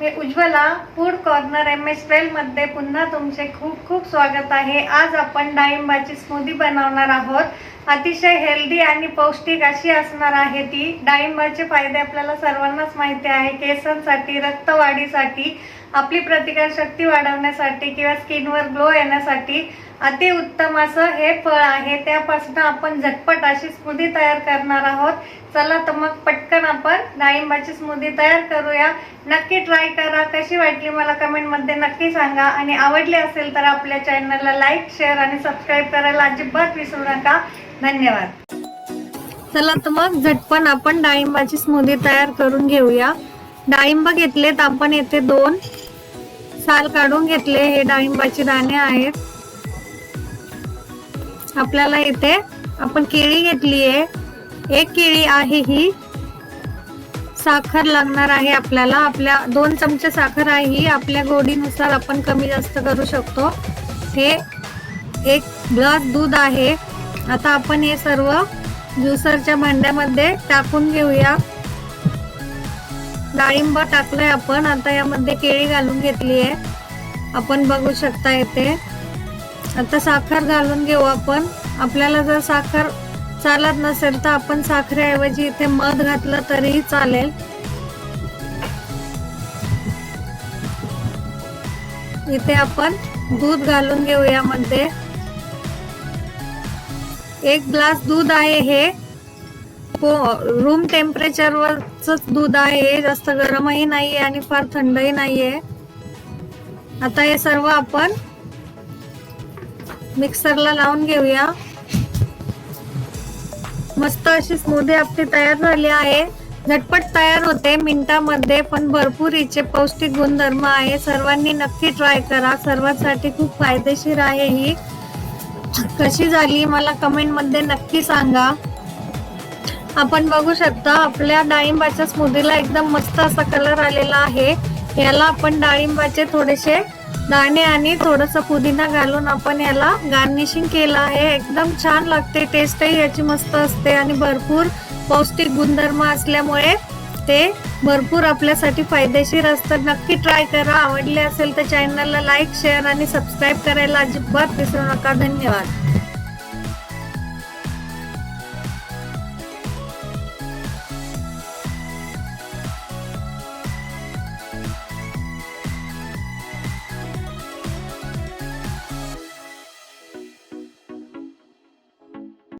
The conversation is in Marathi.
मी उज्ज्वला फूड कॉर्नर एम एसमध्ये पुन्हा तुमचे खूप खूप स्वागत आहे. आज आपण डाळिंबाची स्मूदी बनवणार आहोत. अतिशय हेल्दी आणि पौष्टिक अशी असणार आहे ती. डाळिंबाचे फायदे आपल्याला सर्वांनाच माहिती आहे. केसांसाठी रक्तवाढीसाठी आपली प्रतिकारशक्ती वाढवण्यासाठी किंवा स्किनवर ग्लो येण्यासाठी अतिउत्तम असं हे फळ आहे. त्यापासून आपण झटपट अशी स्मूदी तयार करणार आहोत. चला तर मग पटकन आपण डाळिंबाची स्मूदी तयार करूया. नक्की ट्राय करा. कशी वाटली मला कमेंटमध्ये नक्की सांगा. आणि आवडली असेल तर आपल्या चॅनलला लाईक शेअर आणि सबस्क्राईब करायला अजिबात विसरू नका. धन्यवाद. चला तर मग झटपण आपण डाळिंबाची स्मूदी तयार करून घेऊया. डाळिंब घेतलेत आपण येथे दोन. साल काढून घेतले हे डाळिंबाचे दाणे आहेत. आपल्याला येथे आपण केळी घेतली आहे एक केळी आहे ही. साखर लागणार आहे आपल्याला. आपल्या दोन चमचे साखर आहे ही आपल्या गोडीनुसार आपण कमी जास्त करू शकतो. हे एक ग्लास दूध आहे. आता आपण हे सर्व ज्युसरच्या भांड्यामध्ये टाकून घेऊया. डाळिंब टाकलंय आपण. आता यामध्ये केळी घालून घेतली आहे. आपण बघू शकता येते आता साखर घालून घेऊ आपण. आपल्याला जर साखर चालत नसेल तर आपण साखरेऐवजी इथे मध घातलं तरीही चालेल. इथे आपण दूध घालून घेऊया मध्ये. एक ग्लास दूध आहे हे. रूम टेम्परेचर वरच दूध आहे जास्त गरमही नाहीये आणि फार थंडही नाहीये. आता हे सर्व आपण मिक्सरला लावून घेऊया. मस्त अशी स्मूदी आपली तयार झाली आहे. झटपट तयार होते मिनिटामध्ये पण भरपूर हिचे पौष्टिक गुणधर्म आहे. सर्वांनी नक्की ट्राय करा. सर्वांसाठी खूप फायदेशीर आहे ही. कशी झाली मला कमेंटमध्ये नक्की सांगा. आपण बघू शकता आपल्या डाळिंबाच्या स्मूदीला एकदम मस्त असा कलर आलेला आहे. याला आपण डाळिंबाचे थोडेसे दाणे आणि थोडस पुदिना घालून आपण याला गार्निशिंग केलं आहे. एकदम छान लागते टेस्टही याची मस्त असते आणि भरपूर पौष्टिक गुणधर्म असल्यामुळे ते भरपूर आपल्यासाठी फायदेशीर असतं नक्की ट्राय करा. आवडले असेल तर चॅनलला लाईक शेअर आणि सबस्क्राईब करायला अजिबात विसरू नका. धन्यवाद.